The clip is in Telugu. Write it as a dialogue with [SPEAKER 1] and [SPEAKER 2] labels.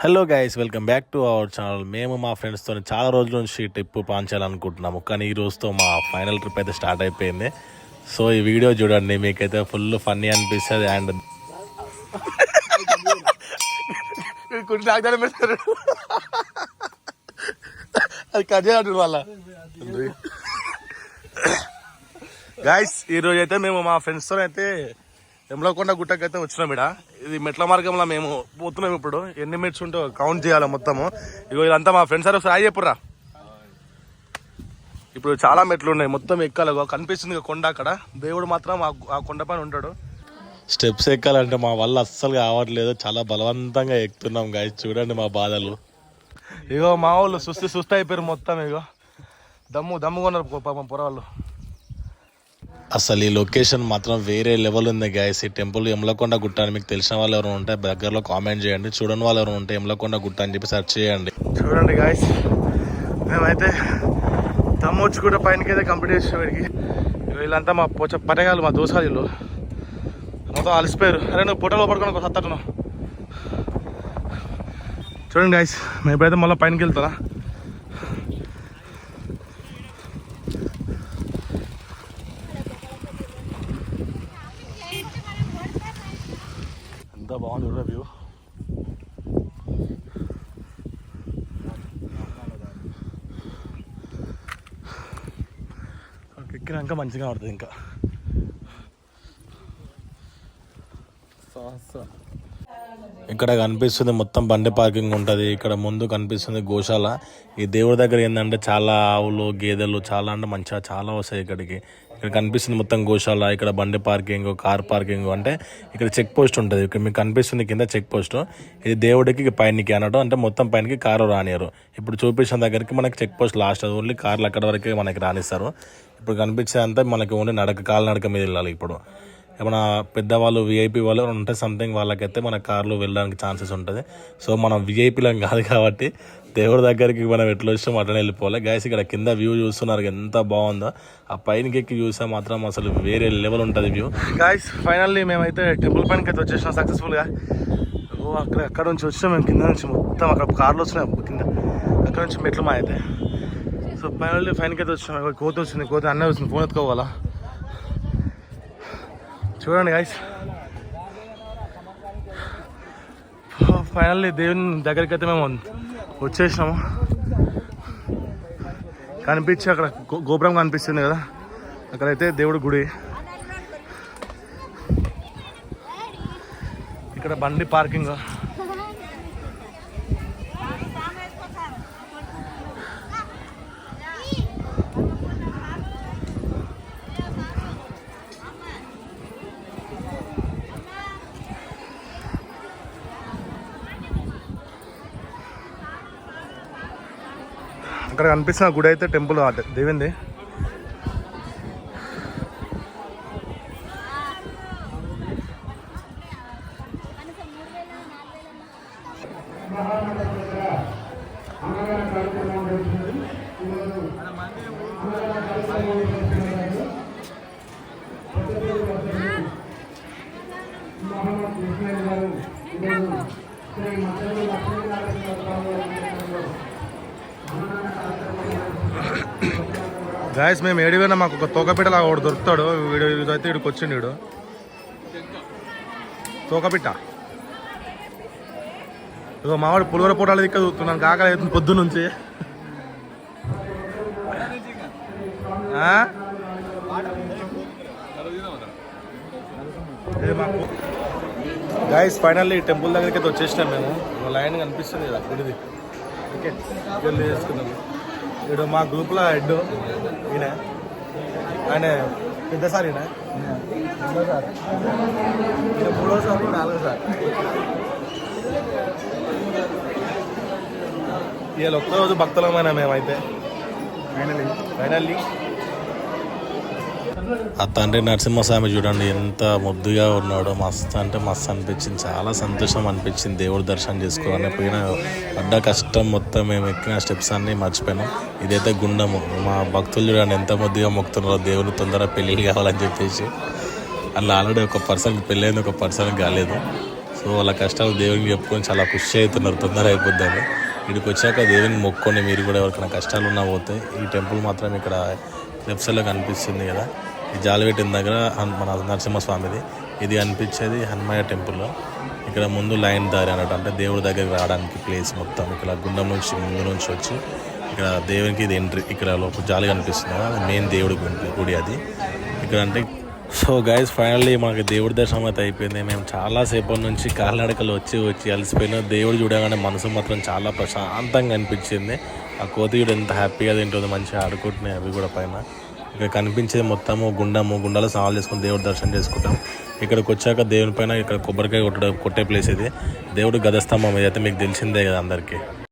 [SPEAKER 1] Hello guys welcome back to our channel మేము మా ఫ్రెండ్స్తో చాలా రోజుల నుంచి ట్రిప్ ప్లాన్ చేయాలనుకుంటున్నాము కానీ ఈ రోజుతో మా ఫైనల్ ట్రిప్ అయితే స్టార్ట్ అయిపోయింది. సో ఈ వీడియో చూడండి మీకైతే ఫుల్ ఫన్నీ అనిపిస్తుంది అండ్
[SPEAKER 2] అది కట్ చేయాలి వాళ్ళ గాయస్ ఈరోజు అయితే మేము మా ఫ్రెండ్స్తో అయితే ఎమ్లకొండ గుట్టకి అయితే వచ్చినాం ఇడ ఇది మెట్ల మార్గంలో మేము పోతున్నాం ఇప్పుడు. ఎన్ని మినిట్స్ ఉంటో కౌంట్ చేయాలి మొత్తము. ఇగో ఇదంతా మా ఫ్రెండ్స్ సార్ సాయి చెప్పురా ఇప్పుడు చాలా మెట్లు ఉన్నాయి మొత్తం ఎక్కాలి. కనిపిస్తుంది కొండ అక్కడ. దేవుడు మాత్రం ఆ- కొండ పైన ఉంటాడు.
[SPEAKER 1] స్టెప్స్ ఎక్కాలంటే మా వల్ల అస్సలు కావట్లేదు. చాలా బలవంతంగా ఎక్కుతున్నాం గైస్ చూడండి మా బాధలు.
[SPEAKER 2] ఇగో మా వాళ్ళు సుస్తి సుస్తి అయిపోయారు మొత్తం ఇగో. దమ్ము దమ్ము కొన్నారు పో- పాపం పొరవాళ్ళు.
[SPEAKER 1] అసలు ఈ లొకేషన్ మాత్రం వేరే లెవెల్ ఉంది గాయస్ ఈ టెంపుల్ యమలకొండ గుట్ట అని మీకు తెలిసిన వాళ్ళు ఎవరు ఉంటే దగ్గరలో కామెంట్ చేయండి. చూడని వాళ్ళు ఎవరు ఉంటే యమలకొండ గుట్ట అని చెప్పి సెర్చ్ చేయండి.
[SPEAKER 2] చూడండి గాయస్ మేమైతే దమ్ము కూడా పైనకి అయితే కంప్లీట్ చేసాం వీడికి వీళ్ళంతా మా పోచ పటగాలు మా దోసాలు వీళ్ళు. మొత్తం అలసిపోయారు. అరే నువ్వు పొట్టలో పడుకొని ఒక చూడండి గాయస్ మేము ఎప్పుడైతే మళ్ళీ పైనకి వెళ్తారా ఎంత బాగుంది చూడ వ్యూ. ఎక్కినాక మంచిగా పడుతుంది ఇంకా.
[SPEAKER 1] ఇక్కడ కనిపిస్తుంది మొత్తం బండి పార్కింగ్ ఉంటుంది. ఇక్కడ ముందు కనిపిస్తుంది గోశాల. ఈ దేవుడి దగ్గర ఏంటంటే చాలా ఆవులు గేదెలు చాలా అంటే మంచిగా చాలా వస్తాయి ఇక్కడికి. ఇక్కడ కనిపిస్తుంది మొత్తం గోశాల ఇక్కడ బండి పార్కింగ్ కార్ పార్కింగ్ అంటే ఇక్కడ చెక్ పోస్ట్ ఉంటుంది. ఇక్కడ మీకు కనిపిస్తుంది కింద చెక్ పోస్ట్. ఇది దేవుడికి పైనకి అనడం అంటే మొత్తం పైనకి కారు రానియరు. ఇప్పుడు చూపించిన దగ్గరికి మనకి చెక్ పోస్ట్ లాస్ట్ అది ఓన్లీ కార్లు అక్కడ వరకే మనకి రానిస్తారు. ఇప్పుడు కనిపించేదంతా మనకి ఓన్లీ నడక కాలు నడక మీద వెళ్ళాలి ఇప్పుడు. ఏమైనా పెద్దవాళ్ళు వీఐపీ వాళ్ళు ఉంటే సంథింగ్ వాళ్ళకైతే మన కార్లో వెళ్ళడానికి ఛాన్సెస్ ఉంటుంది. సో మనం విఐపీలం కాదు కాబట్టి దేవుడి దగ్గరికి మనం ఎట్లా వచ్చాం అట్లనే వెళ్ళిపోవాలి. గైస్ ఇక్కడ కింద వ్యూ చూస్తున్నారు ఎంత బాగుందో. ఆ పైనకి ఎక్కి చూస్తే మాత్రం అసలు వేరే లెవెల్ ఉంటుంది వ్యూ
[SPEAKER 2] గాయస్ ఫైనల్లీ మేమైతే టెంపుల్ పైనకి అయితే వచ్చేసినాం సక్సెస్ఫుల్గా ఓ అక్కడ అక్కడ నుంచి వచ్చినాం మేము కింద నుంచి. మొత్తం అక్కడ కార్లు వచ్చినాయి కింద. అక్కడ నుంచి మెట్లు మా అయితే సో ఫైనల్లీ ఫైన్కి అయితే వచ్చినాం కోతి కోత వచ్చింది కోత అన్నీ వచ్చింది ఫోన్ ఎత్తుకోవాలా? చూడండి గాయస్ ఫైనల్లీ oh, దేవుని దగ్గరికి అయితే మేము వచ్చేసినాము. కనిపించి అక్కడ గో- గోపురం కనిపిస్తుంది కదా. అక్కడైతే దేవుడి గుడి. ఇక్కడ బండి పార్కింగ్. అక్కడ కనిపిస్తున్న గుడి అయితే టెంపుల్ దేవింది. గాయస్ మేము ఏడిపోయినా మాకు ఒక తోకపిట్ట లాగా ఒకటి దొరుకుతాడు. వీడు ఇదైతే వీడికి వచ్చిండు వీడు. తోకపిట్ట. ఇగో మావాడు పులివర పూటాలు దిక్క చూస్తున్నాను కాకలు అవుతుంది పొద్దు నుంచి. మాకు? గాయస్ ఫైనల్లీ టెంపుల్ దగ్గరికి అయితే వచ్చేసినాం మేము. లైన్ కనిపిస్తుంది కదా గుడిది. ఓకే వెళ్ళి చేసుకున్నాము ఇప్పుడు మా గ్రూప్లో హెడ్ ఈయన. ఆయన పెద్ద సార్ ఈయన. ఈయన మూడోసారి నాలుగోసారి ఇవాళ ఒక్కరోజు భక్తులమైన మేమైతే. ఫైనల్లీ ఫైనల్లీ
[SPEAKER 1] ఆ తండ్రి నరసింహస్వామి చూడండి ఎంత ముద్దుగా ఉన్నాడో. మస్తు అంటే మస్తు అనిపించింది. చాలా సంతోషం అనిపించింది దేవుడు దర్శనం చేసుకోవాలని. పోయిన పడ్డ కష్టం మొత్తం మేము ఎక్కిన స్టెప్స్ అన్నీ మర్చిపోయినాం. ఇదైతే గుండము. మా భక్తులు చూడండి ఎంత ముద్దుగా మొక్కుతున్నారో. దేవుడు తొందరగా పెళ్ళిళ్ళు కావాలని చెప్పేసి. అలా ఆల్రెడీ ఒక పర్సన్ పెళ్ళైంది ఒక పర్సన్ కాలేదు. సో వాళ్ళ కష్టాలు దేవునికి చెప్పుకొని చాలా ఖుషి అవుతున్నారు. తొందర అయిపోద్దని. ఇక్కడికి వచ్చాక దేవుని మొక్కొని మీరు కూడా ఎవరికైనా కష్టాలు ఉన్నా పోతే ఈ టెంపుల్ మాత్రం ఇక్కడ లెఫ్ట్ కనిపిస్తుంది కదా. ఈ జాలిపెట్టిన దగ్గర మన నరసింహస్వామిది. ఇది అనిపించేది హనుమయ్య టెంపుల్లో. ఇక్కడ ముందు లైన్ దారి అన్నట్టు అంటే దేవుడి దగ్గరికి రావడానికి ప్లేస్ మొత్తం. ఇక్కడ గుండం నుంచి ముందు నుంచి వచ్చి ఇక్కడ దేవునికి ఇది ఎంట్రీ. ఇక్కడ లోపల జాలి కనిపిస్తుంది అది మెయిన్ దేవుడి గుడి- గుడి అది. ఇక్కడ అంటే సో గైస్ ఫైనల్లీ మనకి దేవుడి దర్శనం అయితే అయిపోయింది. మేము చాలాసేపు నుంచి కాలినడకలు వచ్చి వచ్చి అలసిపోయినా దేవుడు చూడగానే మనసు మాత్రం చాలా ప్రశాంతంగా అనిపించింది. ఆ కోతి కూడా ఎంత హ్యాపీగా తింటుంది మంచిగా ఆడుకుంటున్నాయి అవి కూడా పైన. ఇక్కడ కనిపించేది మొత్తము గుండము గుండాలు స్నానాలు చేసుకుని దేవుడు దర్శనం చేసుకుంటాం. ఇక్కడికి వచ్చాక దేవుని పైన ఇక్కడ కొబ్బరికాయ కొట్టడం కొట్టే ప్లేస్ ఇది. దేవుడు గదస్తంభం ఇదైతే మీకు తెలిసిందే కదా అందరికీ.